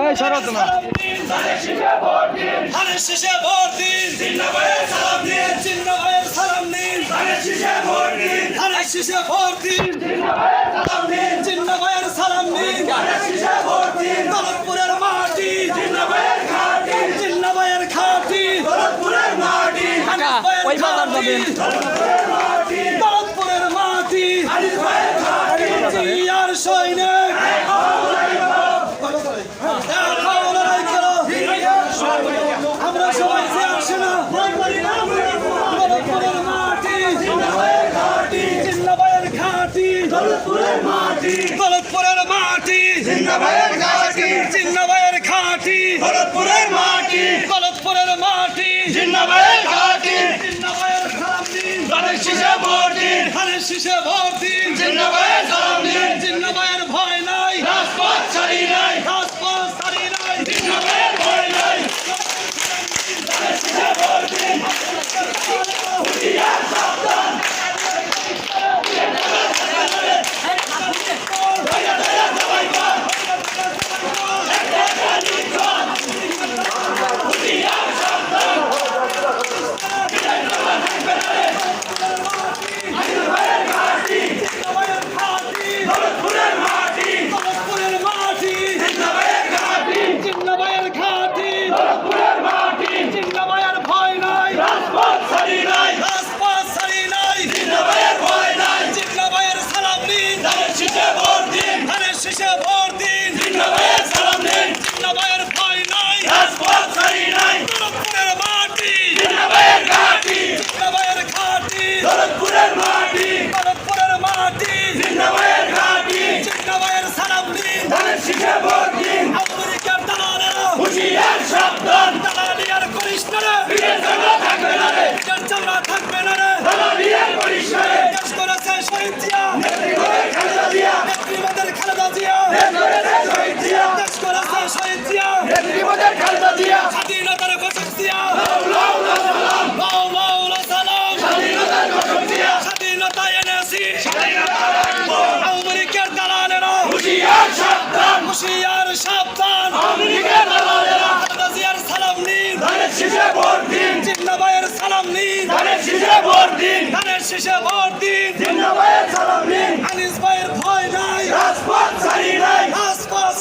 ওই সরো তোমার শেষে ভোট দিন। সালাম দিন। জিন্দাবাদের সালাম দিন। শেষে ভোট দিন শেষে ভোট দিন সালাম সৈনিক। আমরা সবাই আসে না মাটি জিন্দাবাদের ঘাটি দৌলতপুরের মাটি দৌলতপুরের মাটি জিন্দাবাদের ঘাটি জিন্দাবাদের ঘাটি দৌলতপুরের মাটি দৌলতপুরের মাটি জিন্দাবাদের ঘাটি জিন্দাবাদের ঘাটি ধানের শীষে ভোট দিন ধানের শীষে ভোট দিন জিন্দাবাদের সালাম দিন জিন্দাবাদের ভয় নাই রাজপথ ছাড়ি নাই রাজপথ ছাড়ি নাই জিন্দাবাদের ভয় নাই জিন্দাবাদের ঘাটি দৌলতপুরের মাটি দৌলতপুরের মাটি জিন্দাবাদের ঘাটি জিন্দাবাদের ঘাটি দৌলতপুরের মাটি জিন্দাবাদের ভয় নাই রাজপথ ছাড়ি নাই রাজপথ ছাড়ি নাই জিন্দাবাদের ভয় নাই জিন্দাবাদের সালাম দিন ধানের শীষে ভোট দিন ধানের শীষে ভোট দিন জিন্দাবাদের সালাম দিন জিন্দাবাদের ভয় নাই রাজপথ ছাড়ি নাই দৌলতপুরের মাটি জিন্দাবাদের ঘাটি জিন্দাবাদের ঘাটি দৌলতপুরের মাটি দৌলতপুরের মাটি জিন্দাবাদের ঘাটি জিন্দাবাদের সালাম দিন ধানের শীষে ভোট দিন আমেরিকার দালালেরা হুঁশিয়ার সাবধান দালালি আর করিস না রে বীরের চামড়া থাকবে না রে বীরের চামড়া থাকবে না রে দালালি আর করিস না রে দেশ করেছে শহীদ জিয়া নেত্রীবাদের খালেদা জিয়া নেত্রীবাদের খালেদা জিয়া দেশ করেছে শহীদ জিয়া দেশ করেছে শহীদ জিয়া নেত্রীবাদের খালেদা জিয়া স্বাধীনতার ঘোষক জিয়া লাউ লাউ সালাম লাউ লাউ সালাম স্বাধীনতার ঘোষক জিয়া স্বাধীনতা এনেছি স্বাধীনতা রাখব আমেরিকার দালালেরা হুঁশিয়ার সাবধান। আমেরিকার দালালেরা। খালেদা জিয়ার সালাম নিন। ধানের শীষে ভোট দিন। জিন্দাবাদের সালাম নিন। ধানের শীষে ভোট দিন। ধানের শীষে ভোট দিন। জিন্দাবাদের সালাম নিন। আনিস ভাইয়ের ভয় নাই। রাজপথ ছাড়ি নাই। রাজপথ